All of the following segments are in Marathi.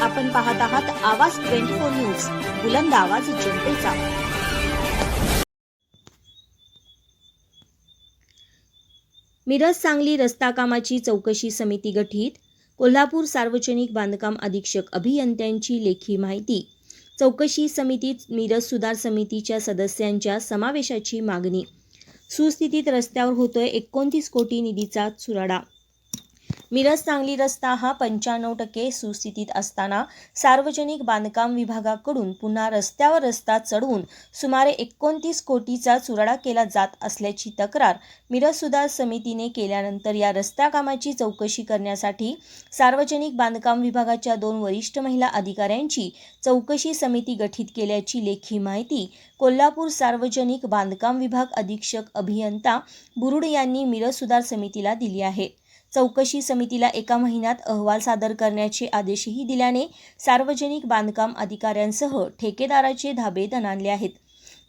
आपण पाहत आहात आवाज ट्वेंटी फोर न्यूज बुलंद आवाज जनतेचा. मिरज सांगली रस्ता कामाची चौकशी समिती गठीत कोल्हापूर सार्वजनिक बांधकाम अधीक्षक अभियंत्यांची लेखी माहिती. चौकशी समितीत मिरज सुधार समितीच्या सदस्यांच्या समावेशाची मागणी. सुस्थितीत रस्त्यावर होतोय एकोणतीस कोटी निधीचा चुराडा मिरज सांगली रस्ता हा पंच्याण्णव टक्के सुस्थितीत असताना सार्वजनिक बांधकाम विभागाकडून पुन्हा रस्त्यावर रस्ता चढवून सुमारे एकोणतीस कोटीचा चुराडा केला जात असल्याची तक्रार मिरज सुधार समितीने केल्यानंतर या रस्त्या कामाची चौकशी करण्यासाठी सार्वजनिक बांधकाम विभागाच्या दोन वरिष्ठ महिला अधिकाऱ्यांची चौकशी समिती गठीत केल्याची लेखी माहिती कोल्हापूर सार्वजनिक बांधकाम विभाग अधीक्षक अभियंता बुरुड यांनी मिरज सुधार समितीला दिली आहे. चौकशी समितीला एका महिन्यात अहवाल सादर करण्याचे आदेशही दिल्याने सार्वजनिक बांधकाम अधिकाऱ्यांसह ठेकेदाराचे धाबे दणाणले आहेत.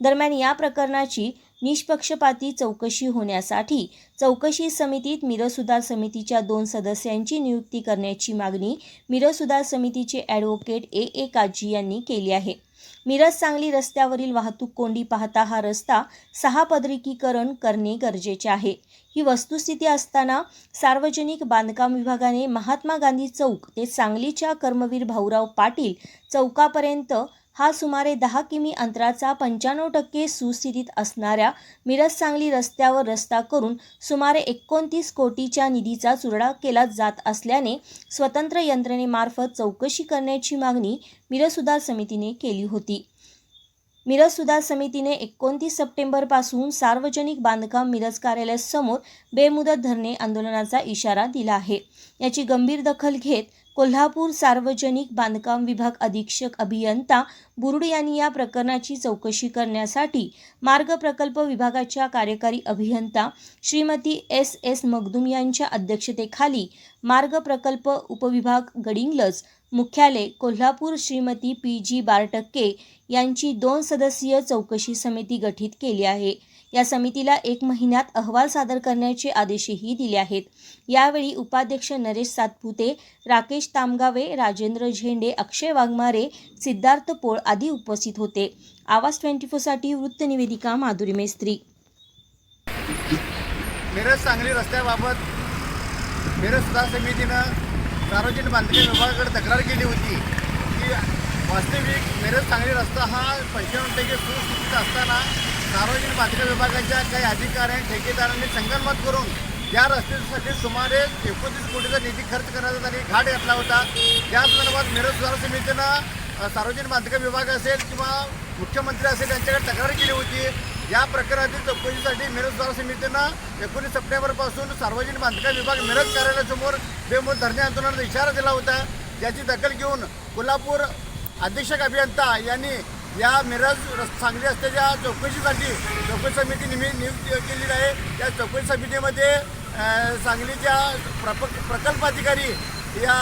दरम्यान या प्रकरणाची निष्पक्षपाती चौकशी होण्यासाठी चौकशी समितीत मिरसुधार समितीच्या दोन सदस्यांची नियुक्ती करण्याची मागणी मिरसुधार समितीचे ॲडव्होकेट ए ए काजी यांनी केली आहे. मिरज सांगली रस्त्यावरील वाहतूक कोंडी पाहता हा रस्ता सहा पदरीकीकरण करणे गरजेचे आहे. ही वस्तुस्थिती असताना सार्वजनिक बांधकाम विभागाने महात्मा गांधी चौक ते सांगलीच्या कर्मवीर भाऊराव पाटील चौकापर्यंत हा सुमारे दहा किमी अंतराचा पंच्याण्णव टक्के सुस्थितीत असणाऱ्या मिरज सांगली रस्त्यावर रस्ता करून सुमारे एकोणतीस कोटीच्या निधीचा चुरडा केला जात असल्याने स्वतंत्र यंत्रणेमार्फत चौकशी करण्याची मागणी मिरज सुधार समितीने केली होती. मिरज सुधार समितीने एकोणतीस सप्टेंबरपासून सार्वजनिक बांधकाम मिरज कार्यालयासमोर बेमुदत धरणे आंदोलनाचा इशारा दिला आहे. याची गंभीर दखल घेत कोल्हापूर सार्वजनिक बांधकाम विभाग अधीक्षक अभियंता बुरुड यांनी या प्रकरणाची चौकशी करण्यासाठी मार्ग प्रकल्प विभागाच्या कार्यकारी अभियंता श्रीमती एस एस मगदुम यांच्या अध्यक्षतेखाली मार्ग प्रकल्प उपविभाग गडिंगलज मुख्यालय कोल्हापूर श्रीमती पी जी बारटक्के यांची दोन सदस्यीय चौकशी समिती गठीत केली आहे. या समितीला एक महिन्यात अहवाल सादर करण्याचे आदेशही दिले आहेत. यावेळी उपाध्यक्ष नरेश सातपुते राकेश तामगावे राजेंद्र झेंडे अक्षय वाघमारे सिद्धार्थ पोळ आदी उपस्थित होते. आवाज ट्वेंटी फोरसाठी वृत्तनिवेदिका माधुरी मेस्त्री. मिरज सांगली रस्त्याबाबत मिरज सुधार समितीनं सार्वजनिक बांधकाम विभागाकडे तक्रार केली होती. की वास्तविक मिरज सांगली रस्ता हा पंच्याण्णव टक्के सुस्थितीत असताना सार्वजनिक बांधकाम विभागाच्या काही अधिकाऱ्यांनी ठेकेदारांनी संगनमत करून या रस्त्यासाठी सुमारे एकोणतीस कोटीचा निधी खर्च करण्याचा त्यांनी घाट घातला होता. त्या संदर्भात मिरज सुधार समितीनं सार्वजनिक बांधकाम विभाग असेल किंवा मुख्यमंत्री असेल यांच्याकडे तक्रार केली होती. या प्रकरणातील चौकशीसाठी मिरज समितीनं एकोणीस सप्टेंबरपासून सार्वजनिक बांधकाम विभाग मिरज कार्यालयासमोर बेमोल धरणे आंदोलनाचा इशारा दिला होता. याची दखल घेऊन कोल्हापूर अधीक्षक अभियंता यांनी या मिरज सांगली रस्त्याच्या चौकशीसाठी चौकशी समिती निमी नियुक्त केलेली आहे. त्या चौकशी समितीमध्ये सांगलीच्या प्रप प्रकल्प अधिकारी या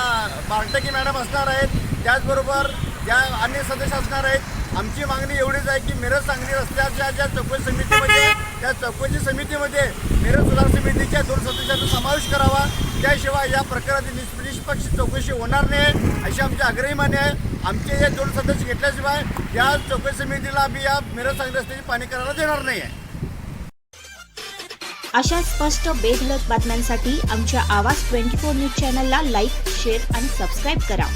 बार्टकी मॅडम असणार आहेत. त्याचबरोबर ज्या अन्य सदस्य असणार आहेत आमची मागणी एवढीच आहे की मिरज सांगली रस्त्याच्या ज्या चौकशी समितीमध्ये त्या चौकशी समितीमध्ये मिरज सुधार समितीच्या दोन सदस्यांचा समावेश करावा. त्याशिवाय या प्रकारातील निष्पक्ष चौकशी होणार नाही अशी आमची आग्रही मान्य आहे. आमचे हे दोन सदस्य घेतल्याशिवाय या चौकशी समितीला आम्ही या मिरज सांगली रस्त्याची पाणी करायला देणार नाही आहे. अशा स्पष्ट बेधलक बातम्यांसाठी आमच्या आवाज ट्वेंटी फोर न्यूज चॅनलला लाईक शेअर आणि सबस्क्राईब करा.